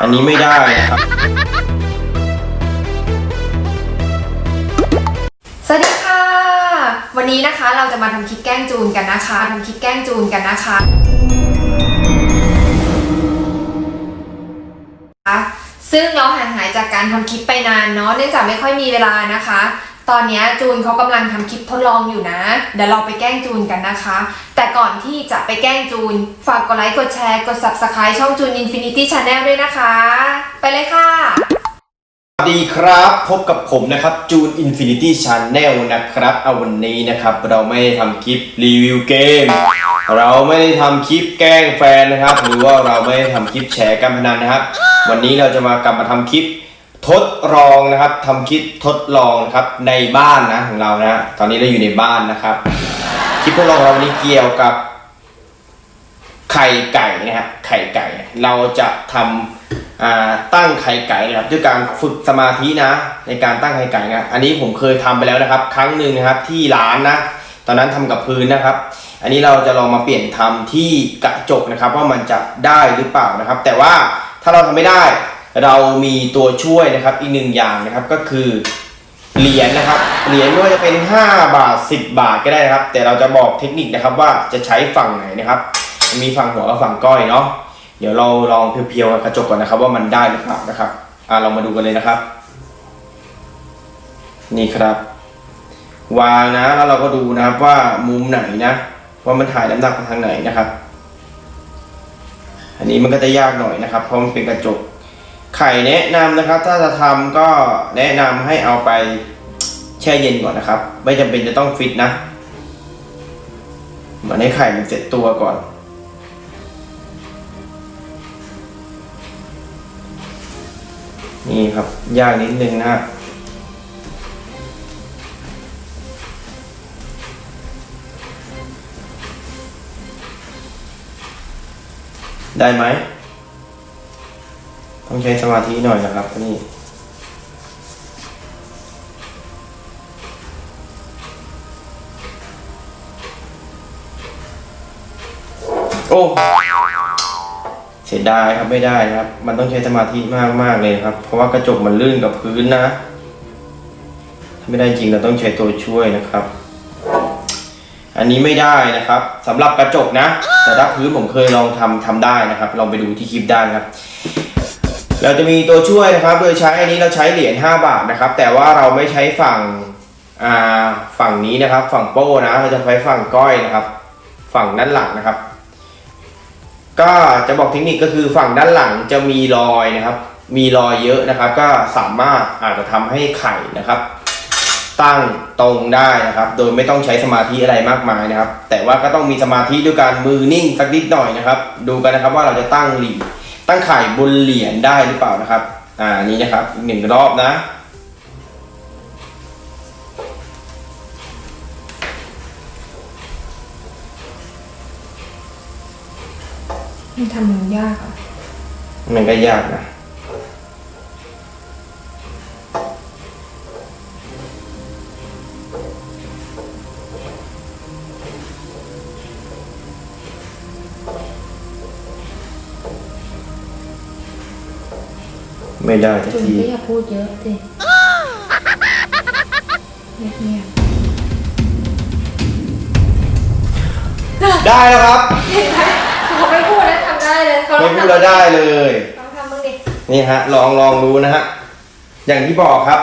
อันนี้ไม่ได้นะครับ สวัสดีค่ะ วันนี้นะคะเราจะมาทำคลิปแกล้งจูนกันนะคะทำคลิปแกล้งจูนกันนะคะ ซึ่งเราห่างหายจากการทำคลิปไปนานเนาะเนื่องจากไม่ค่อยมีเวลานะคะ ตอนนี้จูนเขากำลังทำคลิปทดลองอยู่นะ เดี๋ยวเราไปแกล้งจูนกันนะคะ แต่ก่อนที่จะไปแกล้งจูน ฝากกดไลค์กดแชร์กด subscribe ช่องจูน Infinity Channel ด้วยนะคะ ไปเลยค่ะ สวัสดีครับ พบกับผมนะครับจูน Infinity Channel นะครับเอาวันนี้นะครับเราไม่ได้ทำคลิปรีวิวเกม เราไม่ได้ทำคลิปแกล้งแฟนนะครับ หรือว่าเราไม่ได้ทำคลิปแชร์การพนันนะครับ วันนี้เราจะมากลับมาทำคลิป ทดลองนะครับทำคลิปทดลองนะครับในบ้านนะของเรานะตอนนี้เราอยู่ในบ้านนะครับคลิปทดลองเราวันนี้เกี่ยวกับ ไข่ไก่นะครับไข่ไก่ เราจะทำตั้งไข่ไก่นะครับด้วยการฝึกสมาธินะ ในการตั้งไข่ไก่นะอันนี้ผมเคยทำไปแล้วนะครับ ครั้งหนึ่งนะครับที่ร้านนะตอนนั้นทำกับพื้นนะครับ อันนี้เราจะลองมาเปลี่ยนทำที่กระจกนะครับ ว่ามันจะได้หรือเปล่านะครับ แต่ว่าถ้าเราทำไม่ได้ เรามีตัวช่วยนะครับอีกหนึ่งอย่างนะครับก็คือเหรียญนะครับเหรียญไม่ว่าจะเป็น 5 บาท 10 บาทก็ได้นะครับ แต่เราจะบอกเทคนิคนะครับว่าจะใช้ฝั่งไหนนะครับ มีฝั่งหัวกับฝั่งก้อยเนาะเดี๋ยวเราลองเพียวๆกับกระจกก่อนนะครับ ว่ามันได้หรือเปล่านะครับอ่าเรามาดูกันเลยนะครับ นี่ครับ วางนะแล้วเราก็ดูนะครับว่ามุมไหนนะ ว่ามันถ่ายน้ำหนักไปทางไหนนะครับ อันนี้มันก็จะยากหน่อยนะครับ เพราะมันเป็นกระจก ไข่แนะนำนะครับ ถ้าจะทำก็แนะนำให้เอาไปแช่เย็นก่อนนะครับ ไม่จำเป็นจะต้องฟิตนะเหมือนให้ไข่มันเสร็จตัวก่อนนี่ครับยากนิดนึงนะได้ไหม ต้องใช้สมาธิหน่อยนะครับนี่โอ้เสียดายครับไม่ได้นะครับ มันต้องใช้สมาธิมากมากเลยครับ เพราะว่ากระจกมันลื่นกับพื้นนะถ้าไม่ได้จริงเราต้องใช้ตัวช่วยนะครับ อันนี้ไม่ได้นะครับสำหรับกระจกนะ แต่ถ้าพื้นผมเคยลองทำทำได้นะครับ ลองไปดูที่คลิปได้ครับ เราจะมีตัวช่วยนะครับ โดยใช้อันนี้เราใช้เหรียญ5บาทนะครับ แต่ว่าเราไม่ใช้ฝั่งฝั่งนี้นะครับ ฝั่งโป้นะเราจะใช้ฝั่งก้อยนะครับ ฝั่งด้านหลังนะครับ ก็จะบอกเทคนิคก็คือฝั่งด้านหลังจะมีรอยนะครับ มีรอยเยอะนะครับ ก็สามารถอาจจะทำให้ไข่นะครับ ตั้งตรงได้นะครับ โดยไม่ต้องใช้สมาธิอะไรมากมายนะครับ แต่ว่าก็ต้องมีสมาธิด้วยการมือนิ่งสักนิดหน่อยนะครับ ดูกันนะครับว่าเราจะตั้งหรียญ ตั้งไข่บนเหรียญได้หรือเปล่านะครับ อ่านี่นะครับอีกหนึ่งรอบนะ มันทำมันยากอะมันก็ยากนะ ไม่ได้สักจุนทีก็อย่าพูดเยอะสิเงียบได้แล้วครับ ๆเห็นไหมเขาไม่พูดแล้วทำได้เลยเขาไม่พูดแล้วได้เลย ลองทำมึงดินี่ฮะลองลองดูนะฮะอย่างที่บอกครับ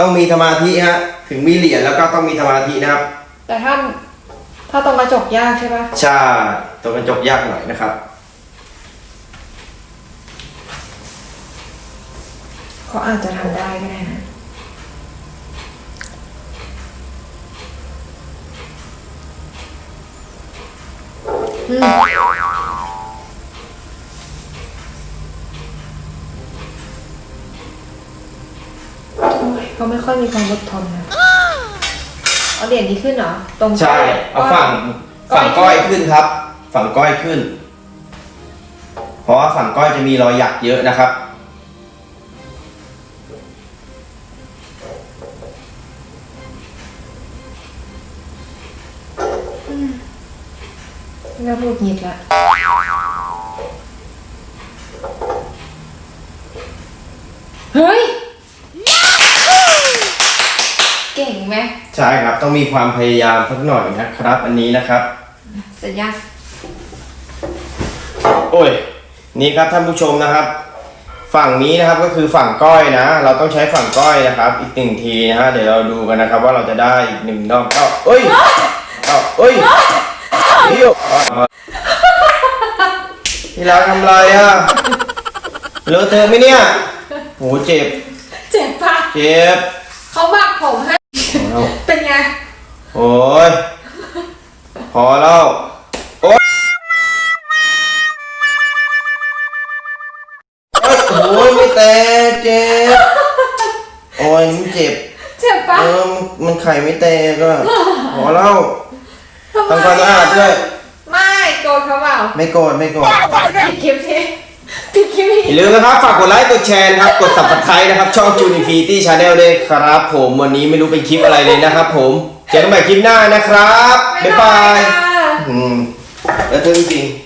ต้องมีสมาธิฮะถึงมีเหรียญแล้วก็ต้องมีสมาธินะครับแต่ถ้าถ้าตรงกระจกยากใช่ปะใช่ตัวกระจกยากหน่อยนะครับ เขาอาจจะทำได้ก็ได้นะอืมโอ้ยเขาไม่ค่อยมีความอดทนนะ เอาเหรียญนี้ขึ้นเหรอ ตรงใช่ เอาฝั่งก้อยฝั่งก้อยขึ้นครับ ฝั่งก้อยขึ้น เพราะว่าฝั่งก้อยจะมีรอยหยักเยอะนะครับ เริ่มหงุดหงิดละเฮ้ย เก่งไหมใช่ครับต้องมีความพยายามสักหน่อยนะครับอันนี้นะครับ เสร็จยังโอ้ยนี่ครับท่านผู้ชมนะครับ ฝั่งนี้นะครับก็คือฝั่งก้อยนะ เราต้องใช้ฝั่งก้อยนะครับ อีกหนึ่งทีนะฮะเดี๋ยวเราดูกันนะครับ ว่าเราจะได้อีกหนึ่งดอกเอ้าเอ้ยเอ้าเอ้ยนี่อยู่ ที่รักทำไรอะเลอะเทอะไหมเนี่ยโหเจ็บ เจ็บปะเจ็บ เขาบักผมให้ เอา เป็นไง โอ้ย พอแล้ว โอ๊ยโอ๊ยโอ้ยไม่แตกเจ็บ โอ้ยมันเจ็บ เจ็บปะเออมันมันไข่ไม่แตกอะพอแล้ว ทำความสะอาดด้วย ไม่โกรธเขาเปล่าไม่โกรธไม่โกรธปิดคลิปที่ปิดคลิปอนี้ย่าลืมนะครับ ฝากกดไลค์กดแชร์นะครับ กด subscribe นะครับ ช่อง j u n i f i t y Channel ด้วยครับผมวันนี้ไม่รู้เป็นคลิปอะไรเลยนะครับผม เจอกันใหม่คลิปหน้านะครับ บ๊ายบายค่ะ อืมแล้วเธอจริงๆ